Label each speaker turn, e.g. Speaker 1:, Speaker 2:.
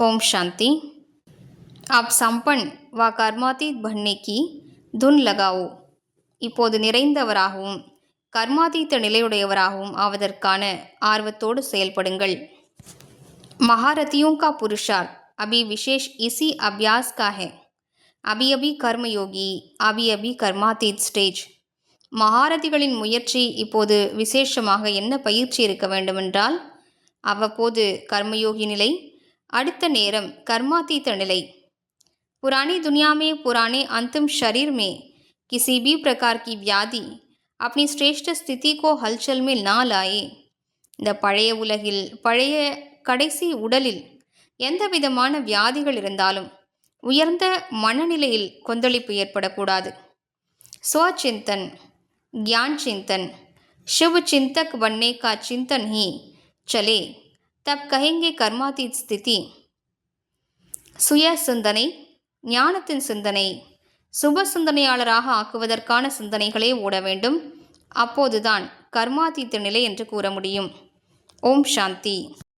Speaker 1: ओम शांति आप संपन्न व कर्मातीत बनने की धुन लगाओ இப்போது நிறைந்தவராகவும் கர்மாதீத்த நிலையுடையவராகவும் ஆவதற்கான ஆர்வத்தோடு செயல்படுங்கள் महारथियों का पुरुषार्थ अभी विशेष इसी अभ्यास का है अभी अभी कर्मयोगी अभी अभी कर्मातीत ஸ்டேஜ் மகாரதிகளின் முயற்சி இப்போது விசேஷமாக என்ன பயிற்சி இருக்க வேண்டுமென்றால் அவ்வப்போது கர்மயோகி நிலை அடுத்த நேரம் कर्मातीत நிலை पुरानी दुनिया में पुराने अंतिम शरीर में किसी भी प्रकार की व्याधि अपनी श्रेष्ठ स्थिति को हलचल में ना लाए இந்த பழைய உலகில் பழைய கடைசி உடலில் எந்த விதமான வியாதிகள் இருந்தாலும் உயர்ந்த மனநிலையில் கொந்தளிப்பு ஏற்படக்கூடாது स्वचिंतन ज्ञान चिंतन शुभ चिंतक बनने का चिंतन ही चले तब कहेंगे कर्मातीत स्थिति சுய சிந்தனை ஞானத்தின் சிந்தனை சுப சிந்தனையாளராக ஆக்குவதற்கான சிந்தனைகளே ஓட வேண்டும் அப்போதுதான் கர்மாதீத்த நிலை என்று கூற முடியும் ஓம் சாந்தி